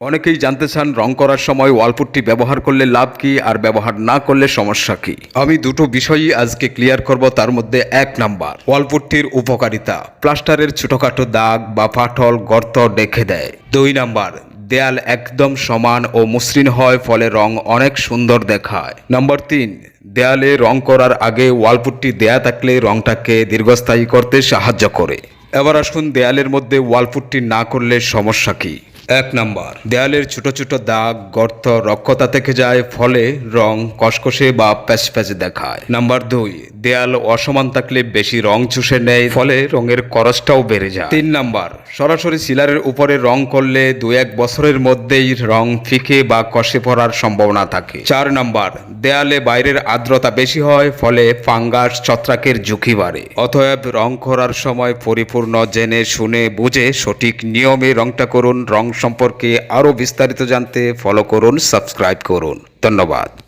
অনেকেই জানতে চান রং করার সময় ওয়ালপুটটি ব্যবহার করলে লাভ কি আর ব্যবহার না করলে সমস্যা কি? আমি দুটো বিষয়ই আজকে ক্লিয়ার করব, তার মধ্যে এক নাম্বার। ওয়ালপুটটির উপকারিতা, প্লাস্টারের ছোটখাটো দাগ বা ফাটল গর্ত ডেকে দেয়। দুই নাম্বার, দেয়াল একদম সমান ও মসৃণ হয়, ফলে রং অনেক সুন্দর দেখায়। নাম্বার তিন, দেয়ালে রং করার আগে ওয়ালপুটটি দেয়া থাকলে রংটাকে দীর্ঘস্থায়ী করতে সাহায্য করে। এবার আসুন দেয়ালের মধ্যে ওয়ালপুটটি না করলে সমস্যা কি? এক নাম্বার। দেয়ালের ছোট ছোট দাগ, গর্ত, রক্ষতা থেকে যায়, ফলে রং কসকসে বা প্যাচ প্যাচ দেখায়। নাম্বার দুই, দেয়াল অসমান থাকলে বেশি রং চুষে নেয়, ফলে রঙের করসটাও বেড়ে যায়। তিন নাম্বার, সরাসরি সিলারের উপরে রং করলে দু এক বছরের মধ্যেই রং ফিকে বা কষে পড়ার সম্ভাবনা থাকে। চার নাম্বার, দেয়ালে বাইরের আর্দ্রতা বেশি হয়, ফলে ফাঙ্গাস, ছত্রাকের ঝুঁকি বাড়ে। অতএব রং করার সময় পরিপূর্ণ জেনে শুনে বুঝে সঠিক নিয়মে রংটা করুন, রং সম্পর্কে আরও বিস্তারিত জানতে ফলো করুন সাবস্ক্রাইব করুন। ধন্যবাদ।